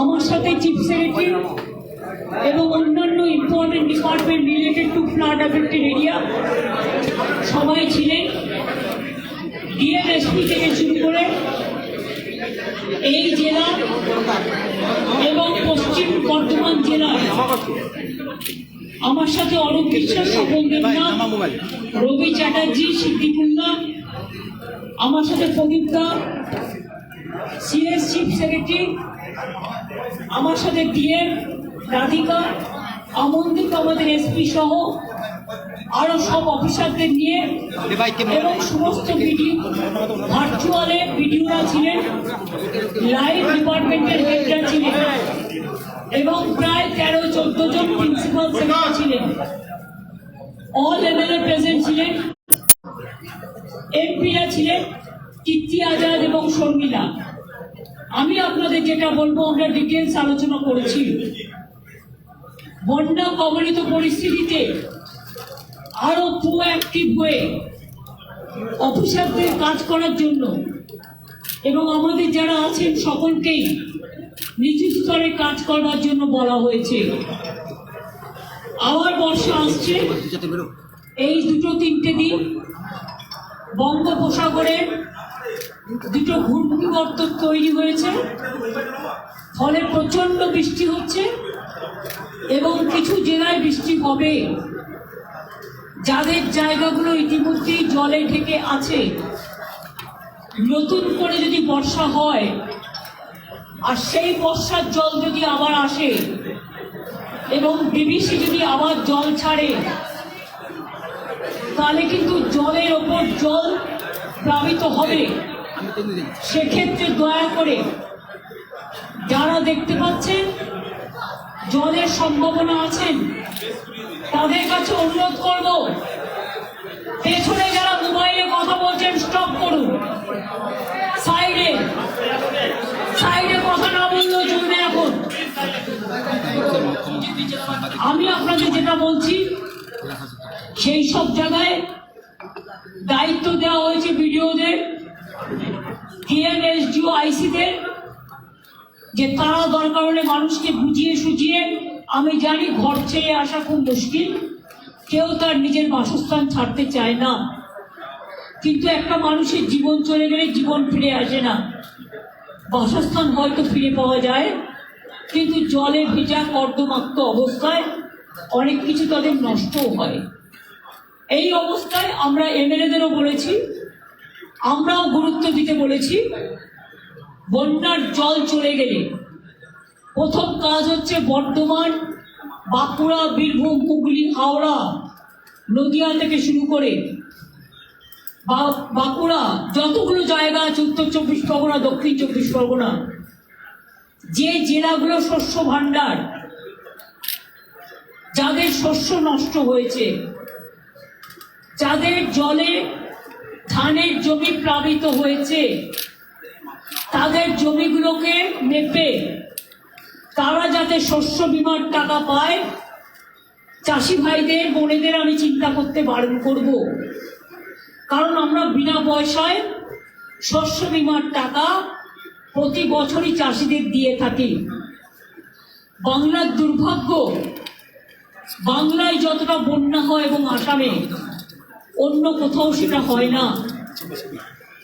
আমার সাথে chief secretary এবং অন্যান্য important department related to flood affected area সবাই ছিলেন। ডিএমএসপি থেকে শুরু করে এই জেলা এবং পশ্চিম বর্ধমান জেলার আমার সাথে অরূপ বিশ্বাস স্বপন দেবনাথ, রবি চ্যাটার্জি সিদ্দিকুল্লাহ আমার সাথে প্রদীপ দা সিএস চিফ সেক্রেটারি আমার সাথে ডিএম রাধিকা আমন্দিত আমাদের এসপি সহ আরও সব অফিসারদের নিয়ে এবং সমস্ত ভিডিও ভার্চুয়ালে ভিডিওরা ছিলেন লাইভ ডিপার্টমেন্টের হেডরা ছিলেন, এবং প্রায় তেরো, চোদ্দ জন প্রিন্সিপাল সেক্রেটারি ছিলেন। অল এমএলএ প্রেজেন্ট ছিলেন এমপিরা ছিলেন, কীর্তি আজাদ এবং শর্মিলা। আমি আপনাদের যেটা বলব, আমরা ডিটেলস আলোচনা করেছি। বন্যা কবলিত পরিস্থিতিতে আরও প্রোঅ্যাক্টিভ হয়ে অফিসারদের কাজ করার জন্য এবং আমাদের যারা আছেন সকলকেই নিচু স্তরে কাজ করবার জন্য বলা হয়েছে। আবার বর্ষা আসছে। এই দুটো তিনটে দিন বঙ্গোপসাগরে দুটো ঘূর্ণিবর্ত তৈরি হয়েছে। ফলে প্রচণ্ড বৃষ্টি হচ্ছে এবং কিছু জেলায় বৃষ্টি হবে। যাদের জায়গাগুলো ইতিমধ্যেই জলে ঢেকে আছে, নতুন করে যদি বর্ষা হয়, আর সেই বর্ষার জল যদি আবার আসে এবং বিবিসি যদি আবার জল ছাড়ে, তাহলে কিন্তু জলের ওপর জল প্লাবিত হবে। সেক্ষেত্রে দয়া করে যারা দেখতে পাচ্ছেন, জলের সম্ভাবনা আছেন তাদের কাছে অনুরোধ করব, পেছনে যারা মোবাইলে কথা বলছেন স্টপ করুন। সাইডে সাইডে কথা না বললেও চলবে এখন। আমি আপনাদের যেটা বলছি, সেই সব জায়গায় দায়িত্ব দেওয়া হয়েছে বিডিওদের। টিএনএসডিও আইসিদের যে তারা দরকার হলে মানুষকে বুঝিয়ে সুঝিয়ে, আমি জানি ঘর ছেড়ে আসা খুব মুশকিল। কেউ তার নিজের বাসস্থান ছাড়তে চায় না। কিন্তু একটা মানুষের জীবন চলে গেলে জীবন ফিরে আসে না। বাসস্থান হয়তো ফিরে পাওয়া যায়, কিন্তু জলে ভেজা কর্দমাক্ত অবস্থায় অনেক কিছু তাদের নষ্টও হয়। এই অবস্থায় আমরা এমএলএদেরও বলেছি আমরাও গুরুত্ব দিতে বলেছি, বন্যার জল চলে গেলে। প্রথম কাজ হচ্ছে বর্ধমান, বাঁকুড়া, বীরভূম, হুগলি, হাওড়া, নদিয়া থেকে শুরু করে বাঁকুড়া, যতগুলো জায়গা আছে, উত্তর চব্বিশ পরগনা, দক্ষিণ চব্বিশ পরগনা, যে জেলাগুলো শস্য ভাণ্ডার, যাদের শস্য নষ্ট হয়েছে, যাদের জলে ধানের জমি প্লাবিত হয়েছে। তাদের জমিগুলোকে মেপে তারা যাতে শস্য বিমার টাকা পায়, চাষি ভাইদের, বোনেদের আমি চিন্তা করতে বারণ করব। কারণ আমরা বিনা পয়সায় শস্য বিমার টাকা প্রতি বছরই চাষিদের দিয়ে থাকি। বাংলার দুর্ভাগ্য, বাংলায় যতটা বন্যা হয় এবং আসামে অন্য কোথাও সেটা হয় না।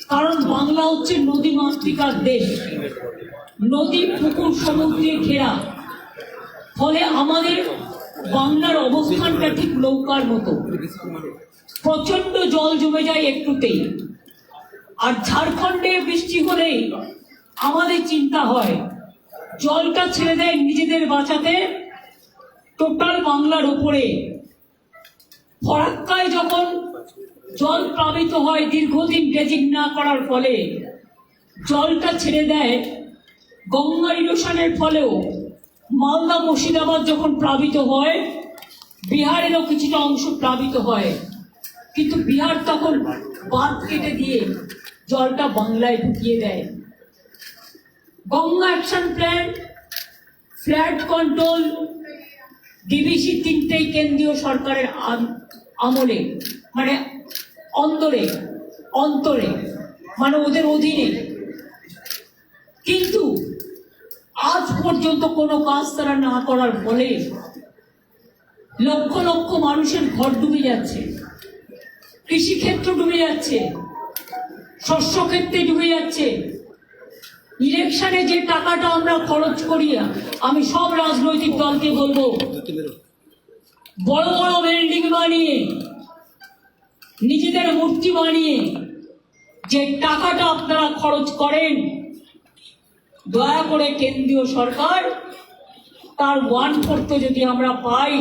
কারণ বাংলা হচ্ছে নদী মাতৃকার দেশ। নদী, পুকুর সমুদ্রে ঘেরা। ফলে আমাদের বাংলার অবস্থানটা ঠিক নৌকার মতো। প্রচণ্ড জল জমে যায় একটুতেই। আর ঝাড়খণ্ডে বৃষ্টি হলেই আমাদের চিন্তা হয়, জলটা ছেড়ে দেয় নিজেদের বাঁচাতে টোটাল বাংলার উপরে ফরাক্কায় যখন জল প্লাবিত হয় দীর্ঘদিন ড্রেজিং না করার ফলে। জলটা ছেড়ে দেয় গঙ্গা ইরোশনের ফলেও। মালদা মুর্শিদাবাদ যখন প্লাবিত হয়, বিহারেরও কিছুটা অংশ প্লাবিত হয়। কিন্তু বিহার তখন বাঁধ কেটে দিয়ে জলটা বাংলায় ঢুকিয়ে দেয়। Ganga action plan, flood control, DVC তিনটেই কেন্দ্রীয় সরকারের আমলে। মানে অন্তরে অন্তরে মানে ওদের অধীনে। কিন্তু আজ পর্যন্ত কোনো কাজ তারা না করার ফলে লক্ষ লক্ষ মানুষের ঘর ডুবে যাচ্ছে, কৃষিক্ষেত্র ডুবে যাচ্ছে শস্য ক্ষেত্রে ডুবে যাচ্ছে। ইলেকশনে যে টাকাটা আমরা খরচ করি, আমি সব রাজনৈতিক দলকে বলব, বড় বড় বিল্ডিং বানিয়ে নিজেদের মূর্তি বানিয়ে যে টাকাটা আপনারা খরচ করেন, দয়া করে কেন্দ্রীয় সরকার, তার ওয়ান ফোর্থ যদি আমরা পাই,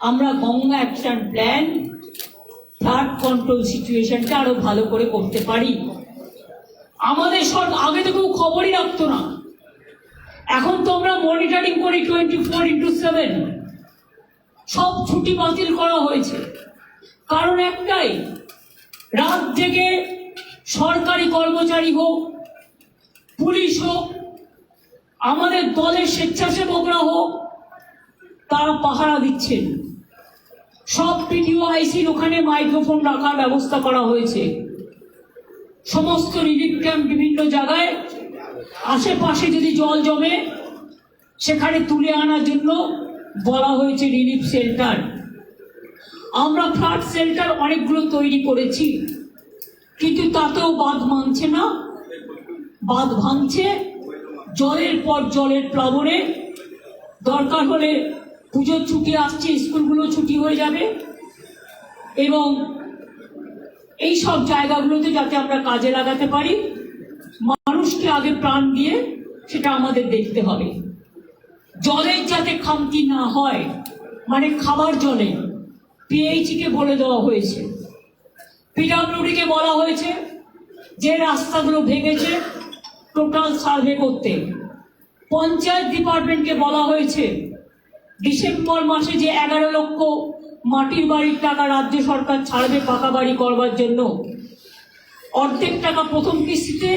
আমরা Ganga action plan flood control সিচুয়েশনটা আরও ভালো করে করতে পারি। আমাদের সব আগে তো কেউ খবরই রাখতো না। এখন তো আমরা মনিটরিং করি টোয়েন্টি ফোর ইন্টু সেভেন সব ছুটি বাতিল করা হয়েছে। কারণ একটাই, রাত জেগে সরকারি কর্মচারী হোক, পুলিশ হোক, আমাদের দলের স্বেচ্ছাসেবকরা হোক, তারা পাহারা দিচ্ছেন। সব পিডিও আইসির ওখানে মাইক্রোফোন রাখার ব্যবস্থা করা হয়েছে। সমস্ত রিলিফ ক্যাম্প বিভিন্ন জায়গায়, আশেপাশে যদি জল জমে, সেখানে তুলে আনার জন্য বলা হয়েছে রিলিফ শেল্টার আমরা ফ্লাড শেল্টার অনেকগুলো তৈরি করেছি। কিন্তু তাতেও বাঁধ মানছে না। বাঁধ ভাঙছে, জলের পর জলের প্লাবনে। দরকার হলে পুজোর ছুটি আসছে, স্কুলগুলো ছুটি হয়ে যাবে। এবং এই সব জায়গাগুলোতে যাতে আমরা কাজে লাগাতে পারি, মানুষকে আগে প্রাণ দিয়ে সেটা আমাদের দেখতে হবে। জলের যাতে খামতি না হয় মানে খাবার জলে পিএইচকে বলে দেওয়া হয়েছে। পিডাব্লিউডিকে বলা হয়েছে যে রাস্তাগুলো ভেঙেছে টোটাল সার্ভে করতে। পঞ্চায়েত ডিপার্টমেন্টকে বলা হয়েছে ডিসেম্বর মাসে যে এগারো লক্ষ মাটির বাড়ির টাকা রাজ্য সরকার ছাড়বে পাকা বাড়ি করবার জন্য অর্ধেক টাকা প্রথম কিস্তিতে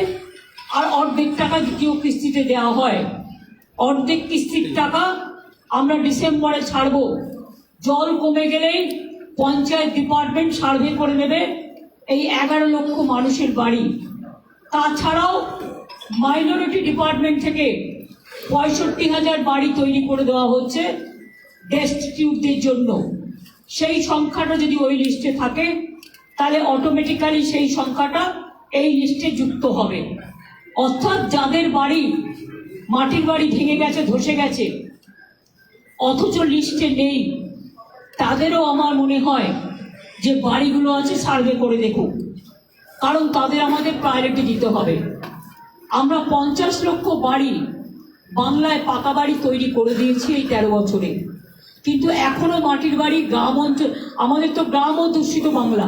আর অর্ধেক টাকা দ্বিতীয় কিস্তিতে দেওয়া হয়। অর্ধেক কিস্তির টাকা আমরা ডিসেম্বরে ছাড়বো। জল কমে গেলেই পঞ্চায়েত ডিপার্টমেন্ট সার্ভে করে নেবে এই এগারো লক্ষ মানুষের বাড়ি। তাছাড়াও মাইনরিটি ডিপার্টমেন্ট থেকে পঁয়ষট্টি হাজার বাড়ি তৈরি করে দেওয়া হচ্ছে ডেস্টিটিউটদের জন্য। সেই সংখ্যাটা যদি ওই লিস্টে থাকে, তাহলে অটোমেটিক্যালি সেই সংখ্যাটা এই লিস্টে যুক্ত হবে। অর্থাৎ যাদের বাড়ি মাটির বাড়ি ভেঙে গেছে, ধসে গেছে, অথচ লিস্টে নেই। তাদেরও আমার মনে হয় যে বাড়িগুলো আছে সার্ভে করে দেখুক কারণ তাদের আমাদের প্রায়োরিটি দিতে হবে। আমরা পঞ্চাশ লক্ষ বাড়ি বাংলায় পাকা বাড়ি তৈরি করে দিয়েছি এই তেরো বছরে। কিন্তু এখনও মাটির বাড়ি গ্রাম অঞ্চল, আমাদের তো গ্রাম ও দূষিত বাংলা।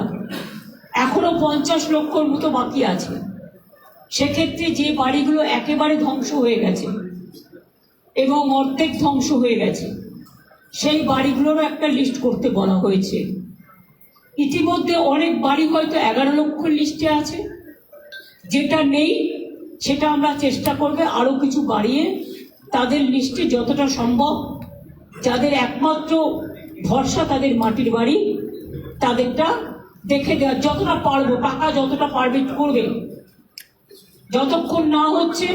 এখনও পঞ্চাশ লক্ষর মতো বাকি আছে। সেক্ষেত্রে যে বাড়িগুলো একেবারে ধ্বংস হয়ে গেছে এবং অর্ধেক ধ্বংস হয়ে গেছে সেই বাড়িগুলোরও একটা লিস্ট করতে বলা হয়েছে। ইতিমধ্যে অনেক বাড়ি হয়তো এগারো লক্ষ লিস্টে আছে। যেটা নেই, সেটা আমরা চেষ্টা করবে আরও কিছু বাড়িয়ে তাদের লিস্টে যতটা সম্ভব, যাদের একমাত্র ভরসা তাদের মাটির বাড়ি, তাদেরটা দেখে দেওয়া, যতটা পারব, টাকা যতটা পারবে করবে। যতক্ষণ না হচ্ছে,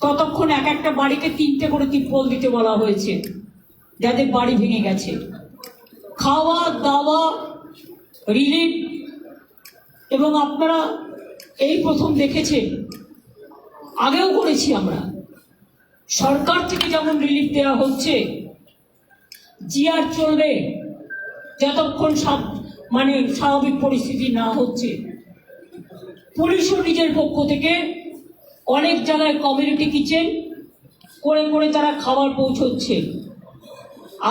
ততক্ষণ এক একটা বাড়িকে তিনটে করে তিপ্পল দিতে বলা হয়েছে। যাদের বাড়ি ভেঙে গেছে। খাওয়া, দাওয়া রিলিফ এবং আপনারা এই প্রথম দেখেছেন, আগেও করেছি আমরা। সরকার থেকে যেমন রিলিফ দেওয়া হচ্ছে জিআর চলবে, যতক্ষণ সব- মানে স্বাভাবিক পরিস্থিতি না হচ্ছে। পুলিশও নিজের পক্ষ থেকে অনেক জায়গায় কমিউনিটি কিচেন করে করে তারা খাবার পৌঁছচ্ছে।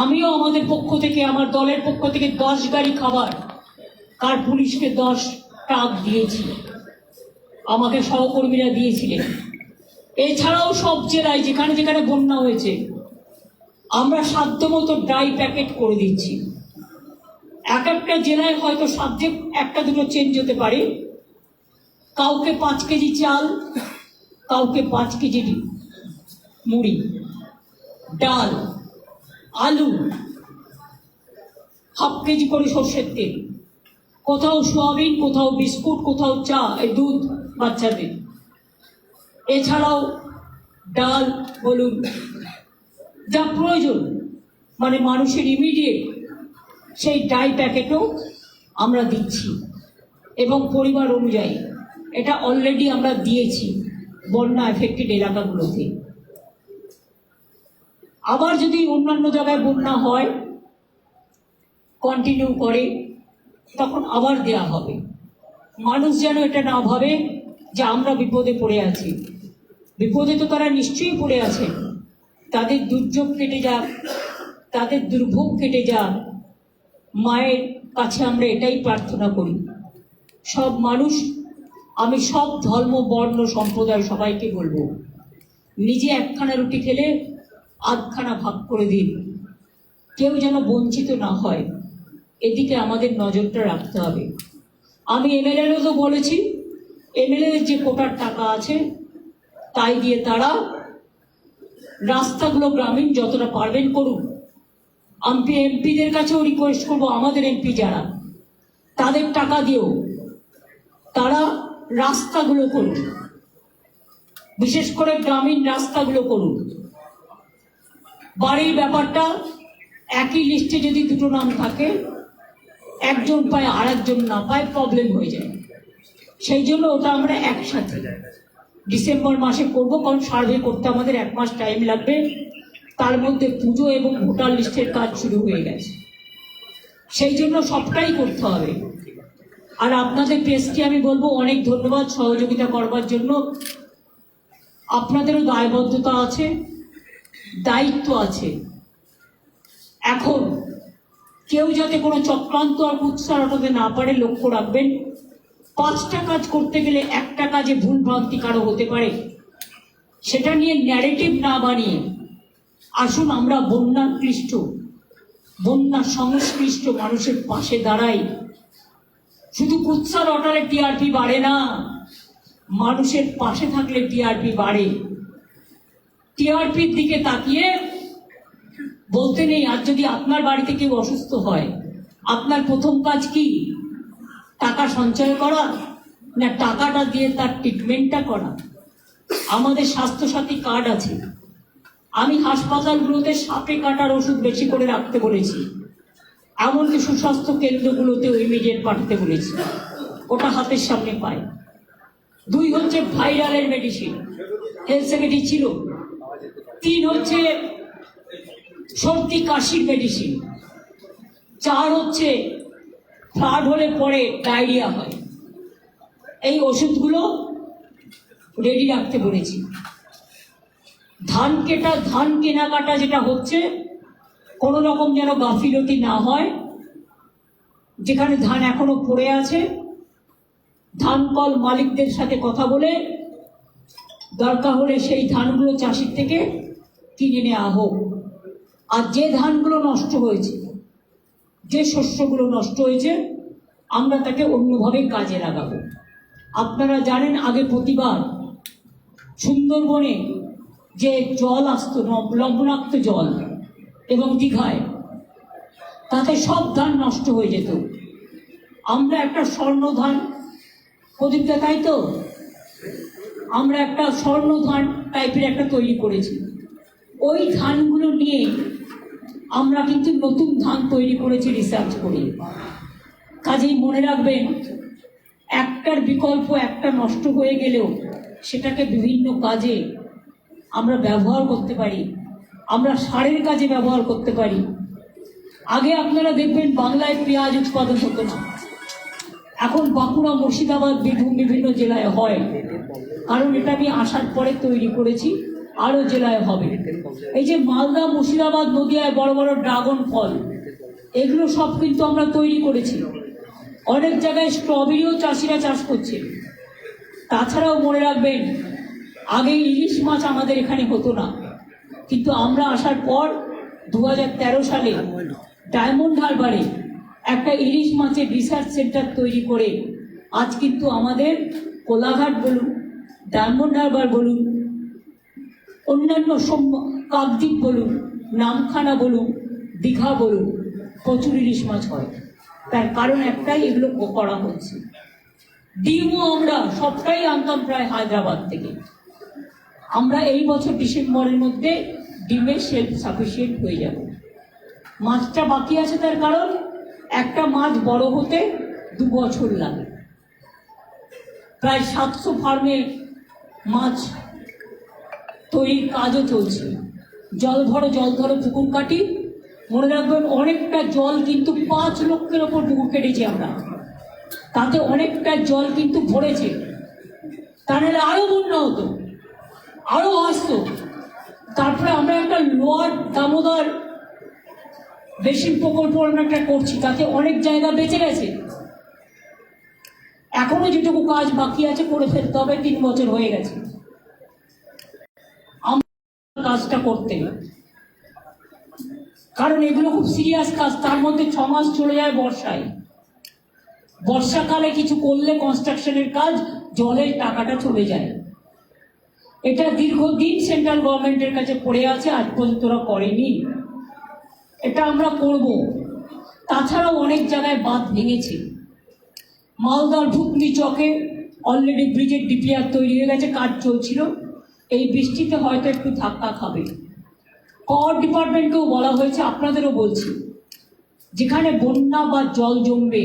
আমিও আমাদের পক্ষ থেকে, আমার দলের পক্ষ থেকে দশ গাড়ি খাবার, কার পুলিশকে দশ টাক দিয়েছি। আমাকে সহকর্মীরা দিয়েছিলেন। এছাড়াও সব জেলায় যেখানে যেখানে বন্যা হয়েছে, আমরা সাধ্যমতো ড্রাই প্যাকেট করে দিচ্ছি। এক একটা জেলায় হয়তো সাবজেক্ট একটা দুটো চেঞ্জ হতে পারে। কাউকে পাঁচ কেজি চাল, কাউকে পাঁচ কেজি মুড়ি, ডাল আলু হাফ কেজি করে সর্ষের তেল, কোথাও সোয়াবিন, কোথাও বিস্কুট, কোথাও চা, এই দুধ বাচ্চাদের। এছাড়াও ডাল বলুন যা প্রয়োজন মানে মানুষের ইমিডিয়েট সেই ডাই প্যাকেটও আমরা দিচ্ছি। এবং পরিবার অনুযায়ী এটা অলরেডি আমরা দিয়েছি বন্যা এফেক্টেড এলাকাগুলোতে। আবার যদি অন্যান্য জায়গায় বন্যা হয় কন্টিনিউ করে, তখন আবার দেয়া হবে। মানুষ যেন এটা না ভাবে যে আমরা বিপদে পড়ে আছি। বিপদে তো তারা নিশ্চয়ই পড়ে আছে তাদের দুর্যোগ কেটে যাক, তাদের দুর্ভোগ কেটে যাক। মায়ের কাছে আমরা এটাই প্রার্থনা করি। সব মানুষ, আমি সব ধর্ম, বর্ণ, সম্প্রদায় সবাইকে বলব, নিজে একখানা রুটি খেলে আধখানা ভাগ করে দিন। কেউ যেন বঞ্চিত না হয়। এদিকে আমাদের নজরটা রাখতে হবে। আমি এমএলএরও তো বলেছি এমএলএ যে কোটার টাকা আছে, তাই দিয়ে তারা রাস্তাগুলো গ্রামীণ যতটা পারবেন করুন। আমি এমপিদের কাছেও রিকোয়েস্ট করব, আমাদের এমপি যারা, তাদের টাকা দিয়েও তারা রাস্তাগুলো করুন। বিশেষ করে গ্রামীণ রাস্তাগুলো করুন। বাড়ির ব্যাপারটা একই লিস্টে যদি দুটো নাম থাকে, একজন পায় আর একজন না পায় প্রবলেম হয়ে যায়। সেই জন্য ওটা আমরা একসাথে ডিসেম্বর মাসে করব, কারণ সার্ভে করতে আমাদের এক মাস টাইম লাগবে। তার মধ্যে পুজো এবং ভোটার লিস্টের কাজ শুরু হয়ে গেছে। সেই জন্য সবটাই করতে হবে। আর আপনাদের প্রেসকে আমি বলব, অনেক ধন্যবাদ সহযোগিতা করবার জন্য। আপনাদেরও দায়বদ্ধতা আছে। দায়িত্ব আছে। এখন কেউ যাতে কোনো চক্রান্ত আর কুৎসা রটাতে না পারে, লক্ষ্য রাখবেন, পাঁচটা কাজ করতে গেলে একটা কাজে ভুল ভ্রান্তি কারও হতে পারে। সেটা নিয়ে ন্যারেটিভ না বানিয়ে, আসুন আমরা বন্যা ক্লিষ্ট বন্যা সংশ্লিষ্ট মানুষের পাশে দাঁড়াই। শুধু কুৎসার অর্ডারে টিআরপি বাড়ে না, মানুষের পাশে থাকলে টিআরপি বাড়ে। টিআরপির দিকে তাকিয়ে বলতে নেই, আর যদি আপনার বাড়িতে কেউ অসুস্থ হয়, আপনার প্রথম কাজ কি? টাকা সঞ্চয় করা? না টাকাটা দিয়ে তার ট্রিটমেন্টটা করা? আমাদের স্বাস্থ্যসাথী কার্ড আছে। আমি হাসপাতালগুলোতে সাপে কাটার ওষুধ বেশি করে রাখতে বলেছি। এমনকি সুস্বাস্থ্য কেন্দ্রগুলোতেও ইমিডিয়েট পাঠাতে বলেছি। ওটা হাতের সামনে পায়। দুই হচ্ছে ভাইরালের মেডিসিন হেলথ সেক্রেটারি ছিল। তিন হচ্ছে সর্দি, কাশির মেডিসিন চার হচ্ছে ফ্লাড হলে পরে ডায়রিয়া হয়। এই ওষুধগুলো রেডি রাখতে বলেছি। ধান কেটা, ধান কেনাকাটা যেটা হচ্ছে, কোনো রকম যেন গাফিলতি না হয়। যেখানে ধান এখনও পড়ে আছে, ধান কল মালিকদের সাথে কথা বলে দরকার হলে সেই ধানগুলো চাষির থেকে কিনে নেওয়া হোক। আর যে ধানগুলো নষ্ট হয়েছে, যে শস্যগুলো নষ্ট হয়েছে, আমরা তাকে অন্যভাবে কাজে লাগাবো। আপনারা জানেন, আগে প্রতিবার সুন্দরবনে যে জল আসতো লবণাক্ত জল এবং দীঘায়, তাতে সব ধান নষ্ট হয়ে যেত। আমরা একটা স্বর্ণ ধান প্রদীপটা তাই তো। আমরা একটা স্বর্ণ ধান টাইপের একটা তৈরি করেছি। ওই ধানগুলো নিয়ে আমরা কিন্তু নতুন ধান তৈরি করেছি রিসার্চ করে। কাজেই মনে রাখবেন, একটার বিকল্প একটা নষ্ট হয়ে গেলেও সেটাকে বিভিন্ন কাজে আমরা ব্যবহার করতে পারি। আমরা সারের কাজে ব্যবহার করতে পারি। আগে আপনারা দেখবেন বাংলায় পেঁয়াজ উৎপাদন হতো না। এখন বাঁকুড়া মুর্শিদাবাদ, বীরভূম বিভিন্ন জেলায় হয়। কারণ এটা আমি আসার পরে তৈরি করেছি, আরও জেলায় হবে। এই যে মালদা, মুর্শিদাবাদ, নদিয়ায় বড় বড় ড্রাগন ফল, এগুলো সব কিন্তু আমরা তৈরি করেছি। অনেক জায়গায় স্ট্রবেরিও চাষিরা চাষ করছে। তাছাড়াও মনে রাখবেন আগে ইলিশ মাছ আমাদের এখানে হতো না। কিন্তু আমরা আসার পর দু হাজার তেরো সালে ডায়মন্ড হারবারে একটা ইলিশ মাছের রিসার্চ সেন্টার তৈরি করে আজ কিন্তু আমাদের কোলাঘাট বলুন, ডায়মন্ড হারবার বলুন, অন্যান্য কাকদ্বীপ বলুন, নামখানা বলুন, দীঘা বলুন, প্রচুর ইলিশ মাছ হয়। তার কারণ একটাই, এগুলো করা হচ্ছে। ডিমও আমরা সবটাই আনতাম প্রায় হায়দ্রাবাদ থেকে। আমরা এই বছর ডিসেম্বরের মধ্যে ডিমের সেলফ সাফিসিয়েন্ট হয়ে যাব। মাছটা বাকি আছে তার কারণ একটা মাছ বড় হতে দু বছর লাগে। প্রায় সাতশো ফার্মে মাছ তৈরির কাজও চলছে। জল ধরো জল ধরো, পুকুর কাটি। মনে রাখবেন, অনেকটা জল কিন্তু পাঁচ লক্ষের ওপর পুকুর কেটেছি আমরা। তাতে অনেকটা জল কিন্তু ভরেছে। তা নাহলে আরও বন্যা হতো আরও আসতো। তারপরে আমরা একটা লোয়ার দামোদর বেসিন প্রকল্প আমরা একটা করছি, তাতে অনেক জায়গা বেঁচে গেছে। এখনও যেটুকু কাজ বাকি আছে করে ফেলতে হবে তিন বছর হয়ে গেছে। কাজটা করতে কারণ এগুলো খুব সিরিয়াস কাজ, তার মধ্যে ছ মাস চলে যায় বর্ষায়। বর্ষাকালে কিছু করলে কনস্ট্রাকশনের কাজ, জলের টাকাটা চলে যায়। এটা দীর্ঘদিন সেন্ট্রাল গভর্নমেন্টের কাছে পড়ে আছে, আজ পর্যন্ত ওরা করেনি। এটা আমরা করব। তাছাড়াও অনেক জায়গায় বাঁধ ভেঙেছে। মালদার ভুতনি চকে অলরেডি ব্রিজের ডিপিআর তৈরি হয়ে গেছে, কাজ চলছিল। এই বৃষ্টিতে হয়তো একটু ধাক্কা খাবে। পাওয়ার ডিপার্টমেন্টকেও বলা হয়েছে, আপনাদেরও বলছি। যেখানে বন্যা বা জল জমবে,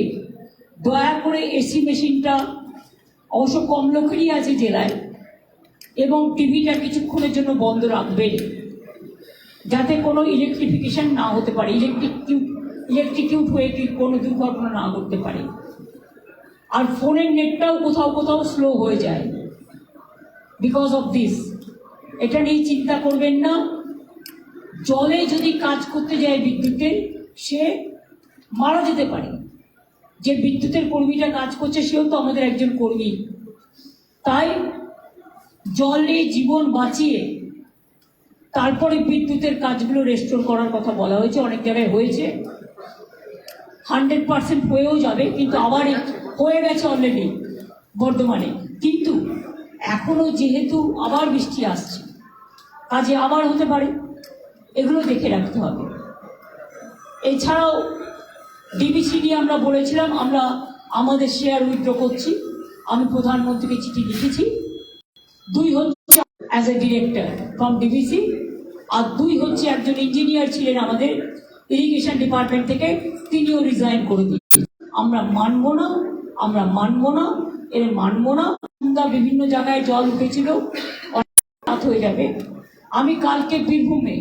দয়া করে এসি মেশিনটা অবশ্য কম লোকেরই আছে জেলায়, এবং টিভিটা কিছুক্ষণের জন্য বন্ধ রাখবেন। যাতে কোনো ইলেকট্রিফিকেশন না হতে পারে ইলেকট্রিক ইলেকট্রিকিউট হয়ে কোনো দুর্ঘটনা না ঘটতে পারে। আর ফোনের নেটটাও কোথাও কোথাও স্লো হয়ে যায়। বিকজ অফ দিস এটা নিয়ে চিন্তা করবেন না। জলে যদি কাজ করতে যায় বিদ্যুতের, সে মারা যেতে পারে। যে বিদ্যুতের কর্মীটা কাজ করছে, সেও তো আমাদের একজন কর্মী। তাই জলে জীবন বাঁচিয়ে তারপরে বিদ্যুতের কাজগুলো রেস্টোর করার কথা বলা হয়েছে, অনেক জায়গায় হয়েছে। হান্ড্রেড পার্সেন্ট হয়েও যাবে, কিন্তু আবার হয়ে গেছে অলরেডি বর্ধমানে। কিন্তু এখনও যেহেতু আবার বৃষ্টি আসছে, কাজে আবার হতে পারে, এগুলো দেখে রাখতে হবে। এছাড়াও ডিবিসি নিয়ে আমরা বলেছিলাম, আমরা আমাদের শেয়ার উইথড্র করছি। আমি প্রধানমন্ত্রীকে চিঠি লিখেছি। দুই হচ্ছে as a director from DVC আর দুই হচ্ছে একজন ইঞ্জিনিয়ার ছিলেন আমাদের ইরিগেশন ডিপার্টমেন্ট থেকে, তিনিও রিজাইন করে দিয়েছেন আমরা মানব না, আমরা মানব না, এর মানব না। বিভিন্ন জায়গায় জল উঠেছিল রাত হয়ে যাবে। আমি কালকে বীরভূমে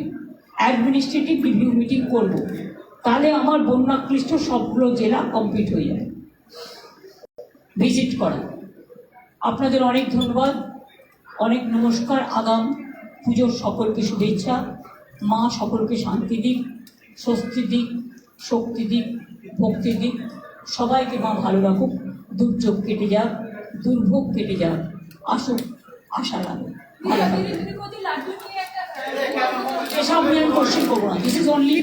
অ্যাডমিনিস্ট্রেটিভ রিভিউ মিটিং করব। তাহলে আমার বন্যাক্লিষ্ট সবগুলো জেলা কমপ্লিট হয়ে যাবে। ভিজিট করা। আপনাদের অনেক ধন্যবাদ, অনেক নমস্কার, আগাম। পুজোর সকলকে শুভেচ্ছা মা সকলকে শান্তি দিক স্বস্তি দিক শক্তি দিক ভক্তি দিক সবাইকে মা ভালো রাখুক দুর্যোগ কেটে যাক দুর্ভোগ কেটে যাক আসুক আশা ভালো থাকবে এসব নিয়ে আমি কোশ্চেন করব না this is only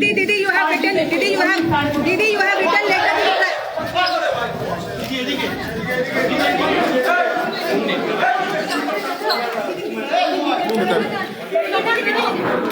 to the 飲んでたり。